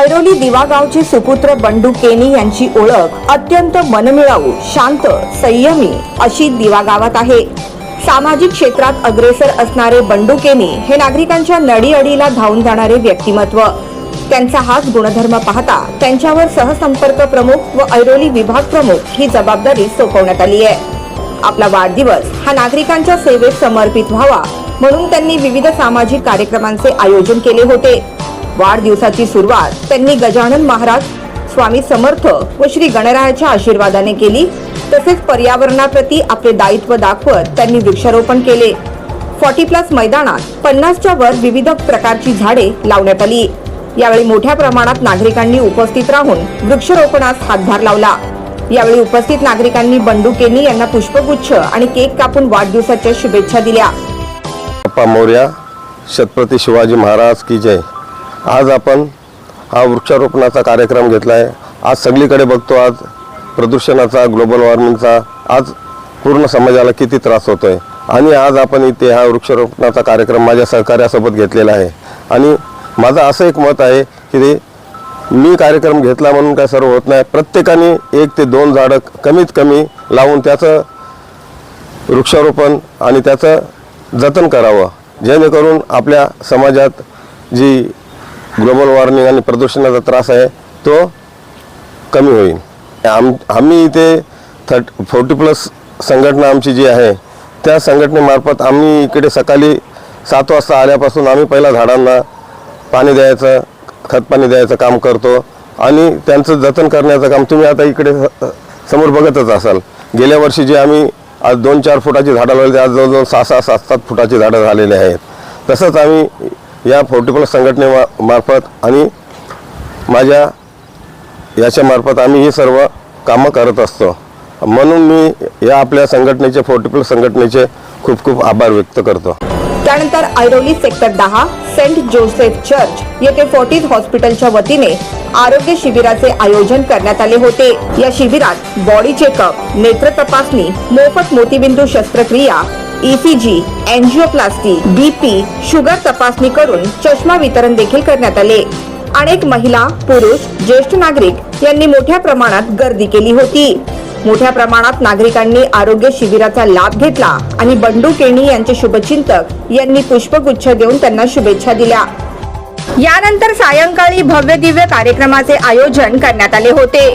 ऐरोली दिवागावचे सुपुत्र बंडू केनी यांची ओळख अत्यंत मनमिळाऊ शांत संयमी अशी दिवागावात आहे. सामाजिक क्षेत्रात अग्रेसर असणारे बंडू केनी हे नागरिकांच्या नडीअडीला धावून जाणारे व्यक्तिमत्व. त्यांचा हाच गुणधर्म पाहता त्यांच्यावर सहसंपर्क प्रमुख व ऐरोली विभाग प्रमुख ही जबाबदारी सोपवण्यात आली आहे. आपला वाढदिवस हा नागरिकांच्या सेवेत समर्पित व्हावा म्हणून त्यांनी विविध सामाजिक कार्यक्रमांचे आयोजन केले होते. वाढदिवसाची सुरुवात त्यांनी गजानन महाराज स्वामी समर्थ व श्री गणरायाच्या आशीर्वादाने केली. तसेच पर्यावरणाप्रती आपले दायित्व दाखवत त्यांनी वृक्षारोपण केले. फॉर्टी प्लस मैदानात पन्नासच्या वर विविध प्रकारची झाडे लावण्यात आली. यावेळी मोठ्या प्रमाणात नागरिकांनी उपस्थित राहून वृक्षारोपणास हातभार लावला. यावेळी उपस्थित नागरिकांनी बंडू केनी यांना पुष्पगुच्छ आणि केक कापून वाढदिवसाच्या शुभेच्छा दिल्या. अप्पा छत्रपती शिवाजी महाराज की जय. आज आपण हा वृक्षारोपणाचा कार्यक्रम घेतला आहे आज सगळीकडे बघतो आज प्रदूषणाचा ग्लोबल वॉर्मिंगचा आज पूर्ण समाजाला किती त्रास होतो आहे आणि आज आपण इथे हा वृक्षारोपणाचा कार्यक्रम माझ्या सहकार्यासोबत घेतलेला आहे. आणि माझं असं एक मत आहे की ते मी कार्यक्रम घेतला म्हणून काय सर्व होत नाही. प्रत्येकाने एक ते दोन झाडं कमीत कमी लावून त्याचं वृक्षारोपण आणि त्याचं जतन करावं. जेणेकरून आपल्या समाजात जी ग्लोबल वॉर्मिंग आणि प्रदूषणाचा त्रास आहे तो कमी होईल. आम आम्ही इथे थर्ट फोर्टी प्लस संघटना आमची जी आहे त्या संघटनेमार्फत आम्ही इकडे सकाळी सात वाजता आल्यापासून आम्ही पहिला झाडांना पाणी द्यायचं खतपाणी द्यायचं काम करतो आणि त्यांचं जतन करण्याचं काम तुम्ही आता इकडे समोर बघतच असाल. गेल्या वर्षी जे आम्ही आज दोन चार फुटाची झाडं लावली आज जवळजवळ सहा सहा सात सात फुटाची झाडं झालेली आहेत. तसंच आम्ही या फोर्टी प्लस मार्फत आणि माझ्या याच्यामार्फत आम्ही ही सर्व कामं करत असतो. म्हणून मी या आपल्या संघटनेचे फोर्टी प्लस संघटनेचे खूप खूप आभार व्यक्त करतो. त्यानंतर ऐरोली सेक्टर दहा सेंट जोसेफ चर्च येथे फोर्टीज हॉस्पिटलच्या वतीने आरोग्य शिबिराचे आयोजन करण्यात आले होते. या शिबिरात बॉडी चेकअप नेत्र तपासणी मोफत मोतीबिंदू शस्त्रक्रिया ईसीजी अँजिओप्लास्टी बीपी शुगर तपासणी करून चष्मा वितरण देखील करण्यात आले. अनेक महिला पुरुष ज्येष्ठ नागरिक यांनी मोठ्या प्रमाणात गर्दी केली होती. मोठ्या प्रमाणात नागरिकांनी आरोग्य शिबिराचा लाभ घेतला आणि बंडू केणी यांचे शुभचिंतक यांनी पुष्पगुच्छ देऊन त्यांना शुभेच्छा दिल्या. यानंतर सायंकाळी भव्य दिव्य कार्यक्रमाचे आयोजन करण्यात आले होते.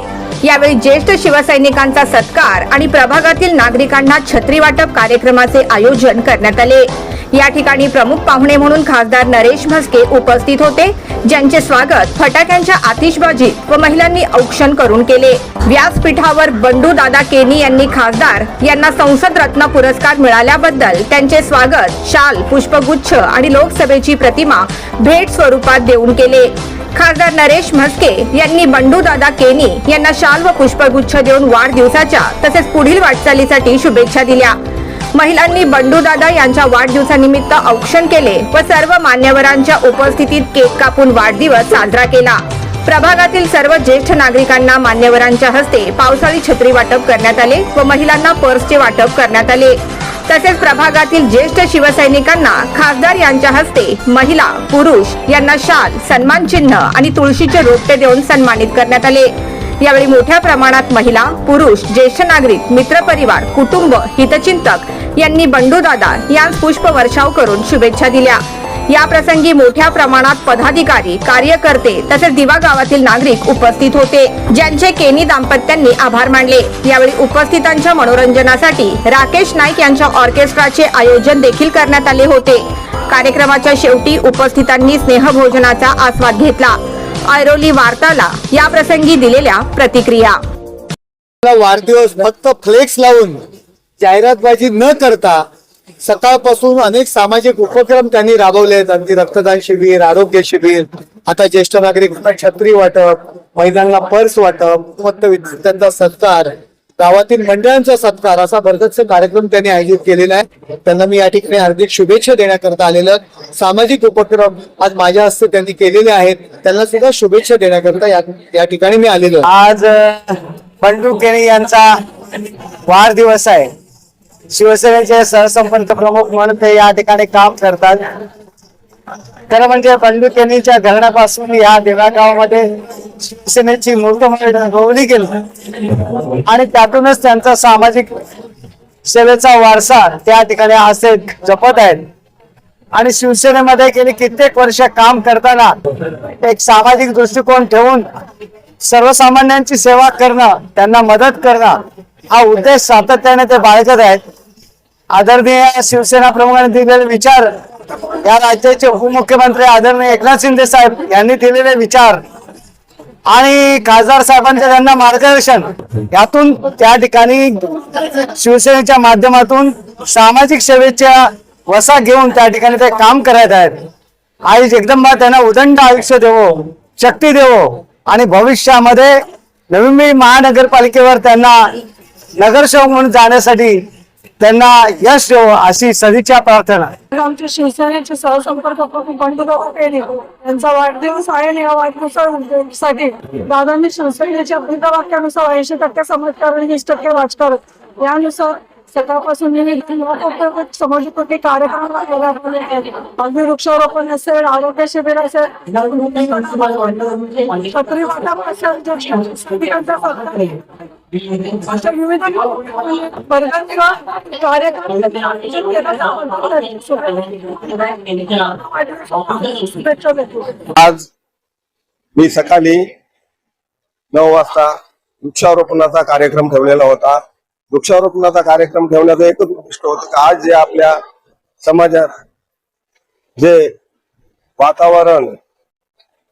यावेळी ज्येष्ठ शिवसैनिकांचा सत्कार आणि प्रभागातील नागरिकांना छत्री वाटप कार्यक्रमाचे आयोजन करण्यात आले. या ठिकाणी प्रमुख पाहुणे म्हणून खासदार नरेश म्हस्के उपस्थित होते ज्यांचे स्वागत फटाक्यांच्या आतिषबाजीत व महिलांनी औक्षण करून केले. व्यासपीठावर बंडू दादा केनी यांनी खासदार यांना संसद रत्न पुरस्कार मिळाल्याबद्दल त्यांचे स्वागत शाल पुष्पगुच्छ आणि लोकसभेची प्रतिमा भेट स्वरूपात देऊन केले. खासदार नरेश म्हस्के यांनी बंडू दादा केनी यांना शाल व पुष्पगुच्छ देऊन वाढदिवसाच्या तसेच पुढील वाटचालीसाठी शुभेच्छा दिल्या. महिलांनी बंडू दादा यांच्या वाढदिवसानिमित्त औक्षण केले व सर्व मान्यवरांच्या उपस्थितीत केक कापून वाढदिवस साजरा केला. प्रभागातील सर्व ज्येष्ठ नागरिकांना मान्यवरांच्या हस्ते पावसाळी छत्री वाटप करण्यात आले व महिलांना पर्सचे वाटप करण्यात आले. तसेच प्रभागातील ज्येष्ठ शिवसैनिकांना खासदार यांच्या हस्ते महिला पुरुष यांना शाल सन्मान चिन्ह आणि तुळशीचे रोपटे देऊन सन्मानित करण्यात आले. यावेळी मोठ्या प्रमाणात महिला पुरुष ज्येष्ठ नागरिक मित्रपरिवार कुटुंब हितचिंतक यांनी बंडूदादा यांस पुष्प वर्षाव करून शुभेच्छा दिल्या. या प्रसंगी मोठ्या प्रमाणात पदाधिकारी कार्यकर्ते तसेच दिवा गावातील नागरिक उपस्थित होते ज्यांचे केनी दाम्पत्यांनी आभार मानले. यावेळी उपस्थितांच्या मनोरंजनासाठी राकेश नाईक यांच्या ऑर्केस्ट्राचे आयोजन देखील करण्यात आले होते. कार्यक्रमाच्या शेवटी उपस्थितांनी स्नेहभोजनाचा आस्वाद घेतला. ऐरोली वार्ताला या प्रसंगी दिलेल्या प्रतिक्रिया. वाढदिवस फक्त फ्लेक्स लावून जाहिरातबाजी न करता सकाळपासून अनेक सामाजिक उपक्रम त्यांनी राबवले आहेत. अगदी रक्तदान शिबिर आरोग्य शिबिर आता ज्येष्ठ नागरिकांना छत्री वाटप महिलांना पर्स वाटप मत विद्यार्थ्यांचा सत्कार गावातील मंडळांचा सत्कार असा भरगच्च कार्यक्रम त्यांनी आयोजित केलेला आहे. त्यांना मी या ठिकाणी हार्दिक शुभेच्छा देण्याकरता आलेलं सामाजिक उपक्रम आज माझ्या हस्ते त्यांनी केलेले आहेत. त्यांना सुद्धा शुभेच्छा देण्याकरता या ठिकाणी मी आलेलो आज पंडू बंडू यांचा वाढदिवस आहे. शिवसेनेचे सहसंपर्क प्रमुख म्हणून ते या ठिकाणी काम करतात. खरं म्हणजे बंडू केनीच्या धरणापासून या देवागावामध्ये शिवसेनेची मूर्त रंगवली गेली. आणि त्यातूनच त्यांचा सामाजिक सेवेचा वारसा त्या ठिकाणी आज ते जपत आहेत. आणि शिवसेनेमध्ये गेली कित्येक वर्ष काम करताना एक सामाजिक दृष्टिकोन ठेवून सर्वसामान्यांची सेवा करणं त्यांना मदत करणं हा उद्देश सातत्याने ते बाळगत आहेत. आदरणीय शिवसेना प्रमुखांनी दिलेले विचार या राज्याचे उपमुख्यमंत्री आदरणीय एकनाथ शिंदे साहेब यांनी दिलेले विचार आणि खासदार साहेबांचं त्यांना मार्गदर्शन यातून त्या ठिकाणी शिवसेनेच्या माध्यमातून सामाजिक सेवेच्या वसा घेऊन त्या ठिकाणी ते काम करत आहेत. आई जगदंबा त्यांना उदंड आयुष्य देवो शक्ती देवो आणि भविष्यामध्ये नवी मुंबई महानगरपालिकेवर त्यांना नगरसेवक म्हणून जाण्यासाठी त्यांना यश देव अशी सदिच्छा प्रार्थना. आमच्या शिवसेनेचे सहसंपर्क प्रमुख बंडूराव पेणे हो. यांचा वाढदिवस आहे आणि या वाढदिवसासाठी. दादांनी शिवसेनेच्या वाक्यानुसार ऐंशी टक्के समाजकारण वीस टक्के राजकारण. यानुसार सकाळपासून विविध समाजोपयोगी कार्यक्रम अगदी वृक्षारोपण असेल आरोग्य शिबिर असेल छत्री वाटप असेल अशा विविध वर्गांचा कार्यक्रम आज मी सकाळी नऊ वाजता वृक्षारोपणाचा कार्यक्रम ठेवलेला होता. वृक्षारोपणाचा कार्यक्रम ठेवण्याचं एकच उद्दिष्ट होतं की? आज जे आपल्या समाजात जे वातावरण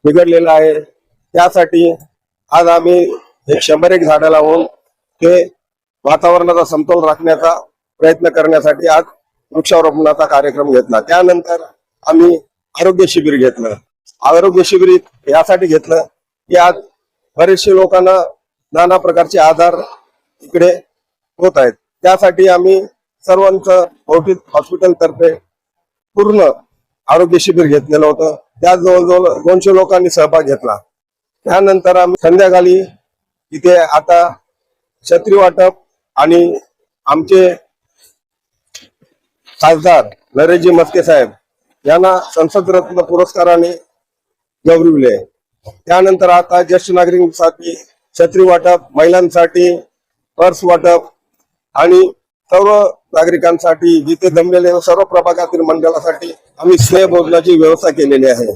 बिघडलेलं आहे त्यासाठी आज आम्ही एक शंभर एक झाडं लावून ते वातावरणाचा समतोल राखण्याचा प्रयत्न करण्यासाठी आज वृक्षारोपणाचा कार्यक्रम घेतला. त्यानंतर आम्ही आरोग्य शिबिर घेतलं. आरोग्य शिबिर यासाठी घेतलं की आज बरेचसे लोकांना नाना प्रकारचे आजार इकडे होत आहेत. त्यासाठी आम्ही सर्वांचं भौतिक हॉस्पिटल तर्फे पूर्ण आरोग्य शिबिर घेतलेलं होतं. त्यात जवळजवळ दोनशे लोकांनी सहभाग घेतला. त्यानंतर आम्ही संध्याकाळी इथे आता छत्री वाटप आणि आमचे खासदार नरेशजी मस्के साहेब यांना संसद रत्न पुरस्काराने गौरविले. त्यानंतर आता ज्येष्ठ नागरिकांसाठी छत्री वाटप महिलांसाठी पर्स वाटप आणि सर्व नागरिकांसाठी जिथे जमलेले सर्व प्रभागातील मंडळासाठी आम्ही स्नेह भोजनाची व्यवस्था केलेली आहे.